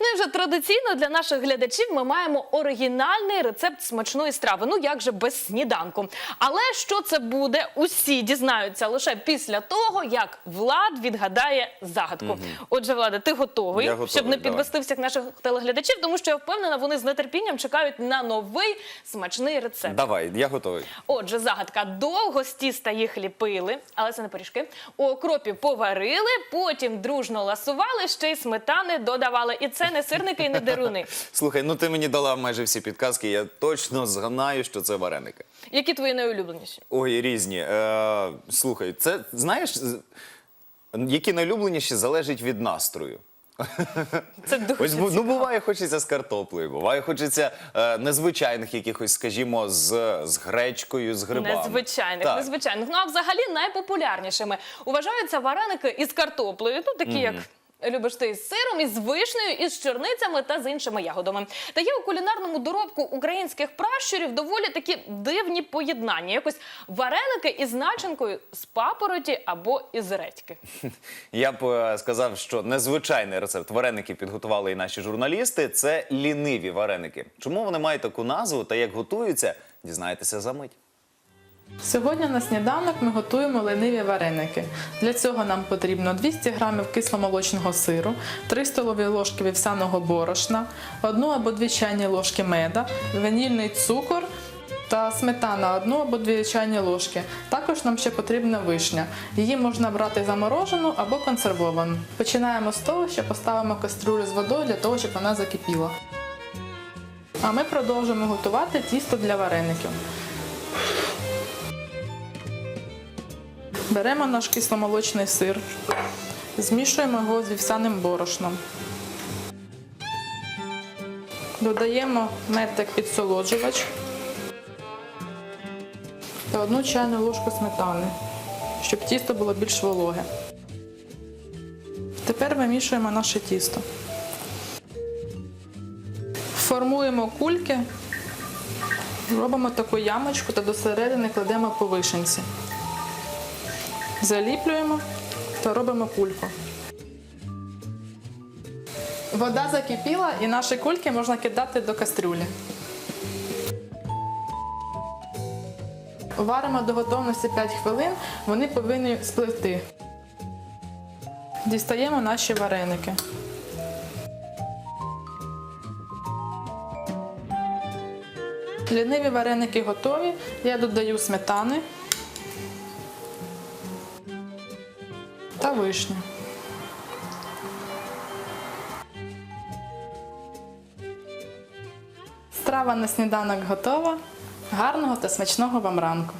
Ну і вже традиційно для наших глядачів ми маємо оригінальний рецепт смачної страви. Ну як же без сніданку. Але що це буде, усі дізнаються лише після того, як Влад відгадає загадку. Отже, Влада, ти готовий, Я готовий, щоб не давай. підвести всіх наших телеглядачів, тому що я впевнена, вони з нетерпінням чекають на новий смачний рецепт. Давай, я готовий. Отже, загадка довго з тіста їх ліпили, але це не пиріжки. У окропі поварили, потім дружно ласували, ще й сметани додавали. І це не сирники і не деруни. Слухай, ну ти мені дала майже всі підказки, я точно згадаю, що це вареники. Які твої найулюбленіші? Ой, різні. Е, слухай, це знаєш, які найулюбленіші залежить від настрою. Це дуже Ось ну цікаво. буває, хочеться з картоплею, буває, хочеться е, незвичайних якихось, скажімо, з, з гречкою, з грибами. Незвичайних, Так. незвичайних. Ну а взагалі найпопулярнішими вважаються вареники із картоплею, ну такі як. Любиш ти із сиром, із вишнею, із чорницями та з іншими ягодами. Та є у кулінарному доробку українських пращурів доволі такі дивні поєднання. Якось вареники із начинкою з папороті або із редьки. Я б е, сказав, що незвичайний рецепт вареників підготували і наші журналісти. Це ліниві вареники. Чому вони мають таку назву та як готуються, дізнаєтеся за мить. Сьогодні на сніданок ми готуємо лениві вареники. Для цього нам потрібно 200 г кисломолочного сиру, 3 столові ложки вівсяного борошна, 1 або 2 чайні ложки меда, ванільний цукор та сметана 1 або 2 чайні ложки. Також нам ще потрібна вишня. Її можна брати заморожену або консервовану. Починаємо з того, що поставимо кастрюлю з водою для того, щоб вона закипіла. А ми продовжимо готувати тісто для вареників. Беремо наш кисломолочний сир, змішуємо його з вівсяним борошном. Додаємо мед як підсолоджувач та одну чайну ложку сметани, щоб тісто було більш вологе. Тепер вимішуємо наше тісто. Формуємо кульки, робимо таку ямочку та до середини кладемо по вишенці. Заліплюємо та робимо кульку. Вода закипіла і наші кульки можна кидати до кастрюлі. Варимо до готовності 5 хвилин, вони повинні спливти. Дістаємо наші вареники. Ліниві вареники готові. Я додаю сметани. Та вишня. Страва на сніданок готова. Гарного та смачного вам ранку!